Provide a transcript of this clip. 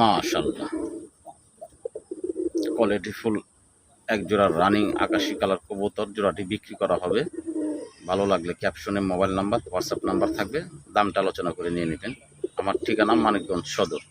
মাশাল্লাহ quality full এক জোড়া রানিং আকাশি কালার কবুতর, জোড়াটি বিক্রি করা হবে। ভালো লাগলে ক্যাপশনে মোবাইল নাম্বার হোয়াটসঅ্যাপ নাম্বার থাকবে। দামটা আলোচনা করে নিয়ে নেবেন আমার ঠিকানা মানিকগঞ্জ সদর।